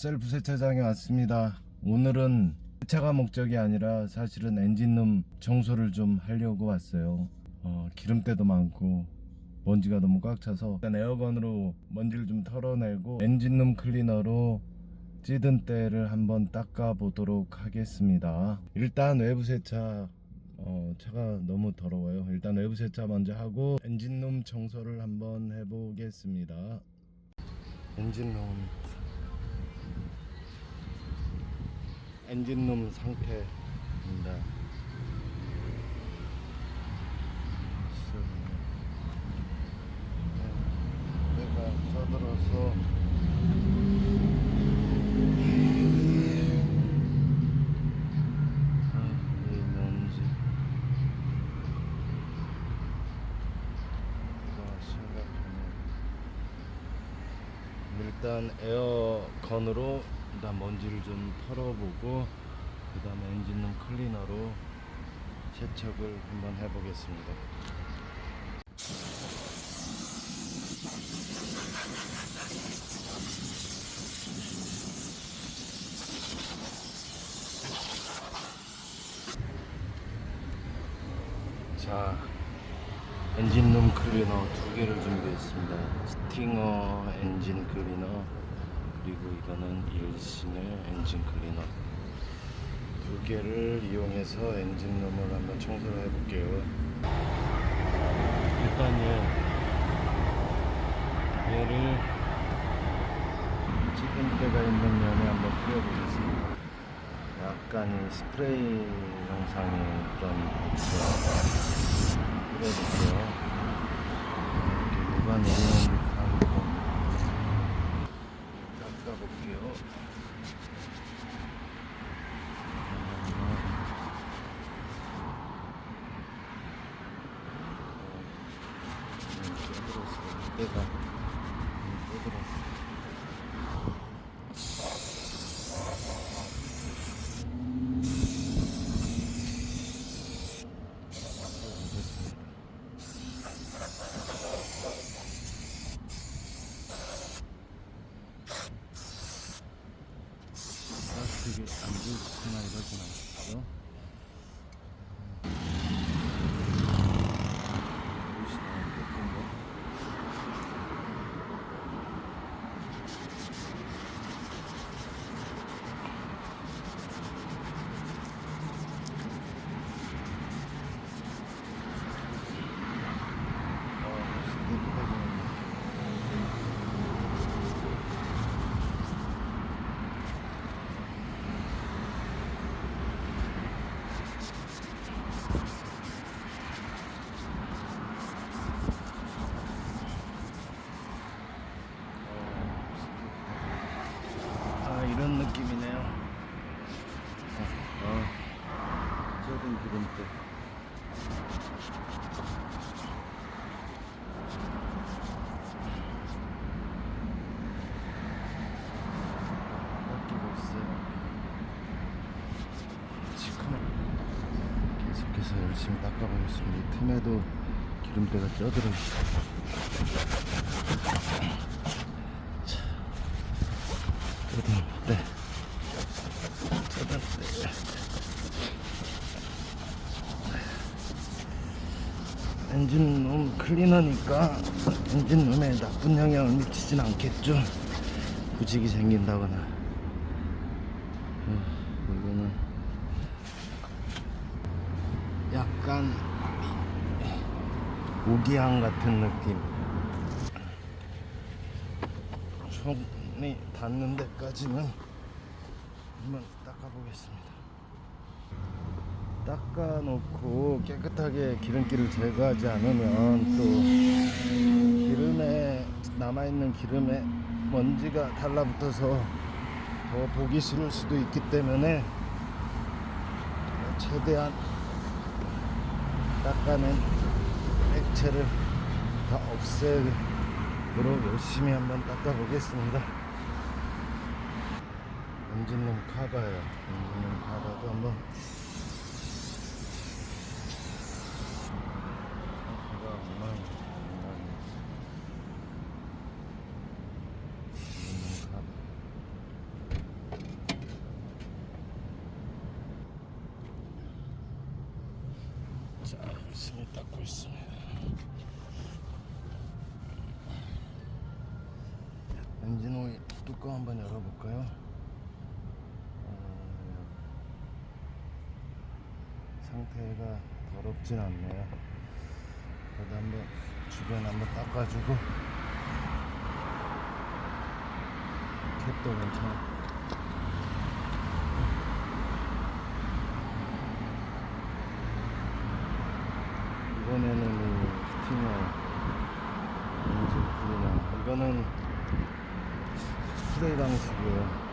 셀프 세차장에 왔습니다. 오늘은 세차가 목적이 아니라 사실은 엔진룸 청소를 좀 하려고 왔어요. 어, 기름때도 많고 먼지가 너무 꽉 차서 일단 에어건으로 먼지를 좀 털어내고 엔진룸 클리너로 찌든 때를 한번 닦아 보도록 하겠습니다. 일단 외부 세차 어, 차가 너무 더러워요. 일단 외부 세차 먼저 하고 엔진룸 청소를 한번 해보겠습니다. 엔진룸 엔진룸 상태입니다. 네, 내가 아, 이 먼지 이거 심각하네. 일단 에어건으로 일단 먼지를 좀 털어보고 그 다음에 엔진룸 클리너로 세척을 한번 해보겠습니다. 자, 엔진룸 클리너 두 개를 준비했습니다. 스팅어 엔진 클리너 그리고 이거는 일신의 엔진 클리너 두 개를 이용해서 엔진룸을 한번 청소를 해볼게요. 일단 얘 얘를 찌든때가 있는 면에 한번 뿌려보겠습니다. 약간 이 스프레이 영상의 그런 뿌려볼게요. 이렇게 누가 내리는 듯한 거 닦아볼게요. 때가 쪄들었어. 플라스틱이 안 좋거나 이러진 않겠죠? 보이시나요? 예쁜 거? 어, 깨끗하게 아 이런 느낌이네요. 어, 어. 좁은 기름때. 닦이고 있어요. 시커먼. 계속해서 열심히 닦아보겠습니다. 이 틈에도 기름때가 쪄들어 있어요. 뜯은 때 뜯은 때 엔진룸 클리너니까 엔진룸에 나쁜 영향을 미치진 않겠죠. 부직이 생긴다거나. 어, 이거는 약간 모기향 같은 느낌. 손이 닿는 데까지는 한번 닦아보겠습니다. 닦아놓고 깨끗하게 기름기를 제거하지 않으면 또 기름에 남아있는 기름에 먼지가 달라붙어서 더 보기 싫을 수도 있기 때문에 최대한 닦아낸 액체를 다 없애도록 열심히 한번 닦아보겠습니다. 엔진룸 카바예요. 엔진룸 카바도 한번 카바가 엉망 엉망 엔진룸 카바 열심히 닦고 있습니다. 엔진 오일 뚜껑 한번 열어볼까요? 어, 상태가 더럽진 않네요. 그래도 한번 주변 한번 닦아주고 캡도 괜찮아. 이번에는 이 스티머 엔진 클리너 이거는 스프레이 방식이에요.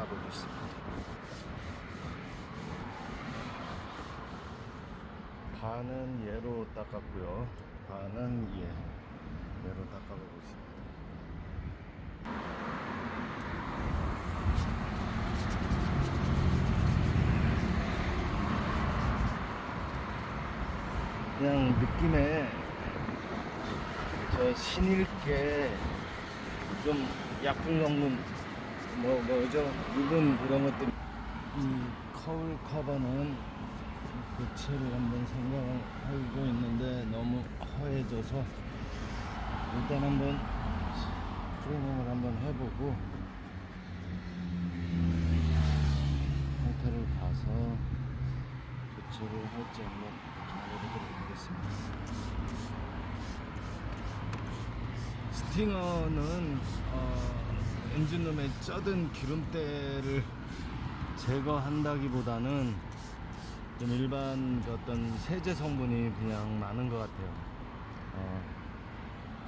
가보겠습니다. 반은 얘로 닦았고요. 반은 얘. 얘로 닦아보겠습니다. 그냥 느낌에 저 신일께 좀 약품 성분 뭐 뭐죠 유분 이런 것들 이 거울 커버는 교체를 한번 생각을 하고 있는데 너무 허해져서 일단 한번 트레이닝을 한번 해보고 상태를 봐서 교체를 할지 한번 알아보도록 하겠습니다. 스팅어는 어, 엔진룸에 쩌든 기름때를 제거한다기보다는 좀 일반 그 어떤 세제 성분이 그냥 많은 것 같아요. 어,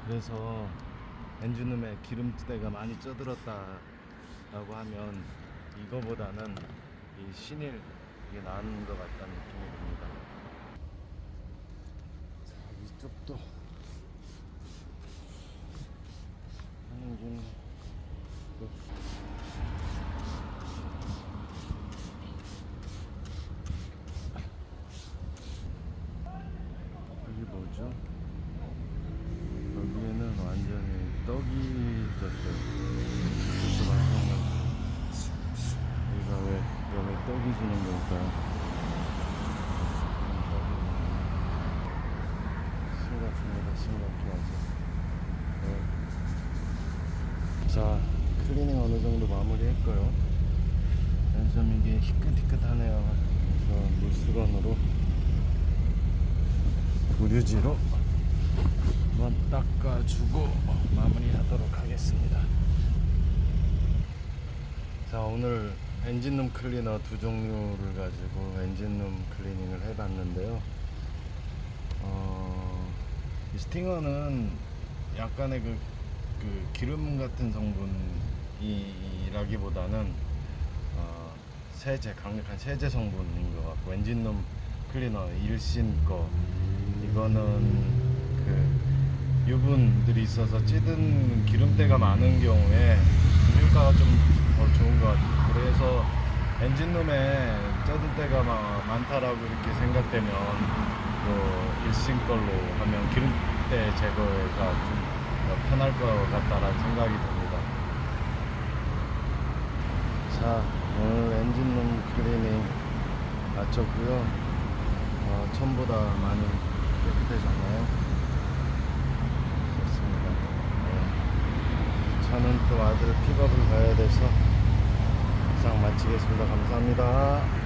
그래서 엔진룸에 기름때가 많이 쪄들었다라고 하면 이거보다는 이 신일 이게 나은 것 같다는 느낌이 듭니다. 자, 이쪽도 하는 중. 이게 뭐죠? 여기에는 완전히 떡이 졌어요. 그래서 마찬가지. 왜 떡이 지는 걸까요? 심각합니다. 심각해 아주. 네. 자, 클리닝 어느 정도 마무리 했고요. 좀 이게 희끗희끗하네요. 그래서 물수건으로 무류지로 한번 닦아주고 마무리하도록 하겠습니다. 자, 오늘 엔진룸 클리너 두 종류를 가지고 엔진룸 클리닝을 해봤는데요. 어, 이 스팅어는 약간의 그, 그 기름 같은 성분이라기보다는 어, 세제 강력한 세제 성분인 것 같고 엔진룸 클리너 일신 거 이거는 그 유분들이 있어서 찌든 기름때가 많은 경우에 효과가 좀더 좋은 것 같아요. 그래서 엔진룸에 쪄든 때가 마- 많다라고 이렇게 생각되면 그 일신 걸로 하면 기름때 제거가 좀더 편할 것 같다라는 생각이 듭니다. 자, 오늘 엔진룸 클리닝 마쳤고요. 어, 처음보다 많이 깨끗해졌나요? 좋습니다. 네. 저는 또 아들 픽업을 가야 돼서 이상 마치겠습니다. 감사합니다.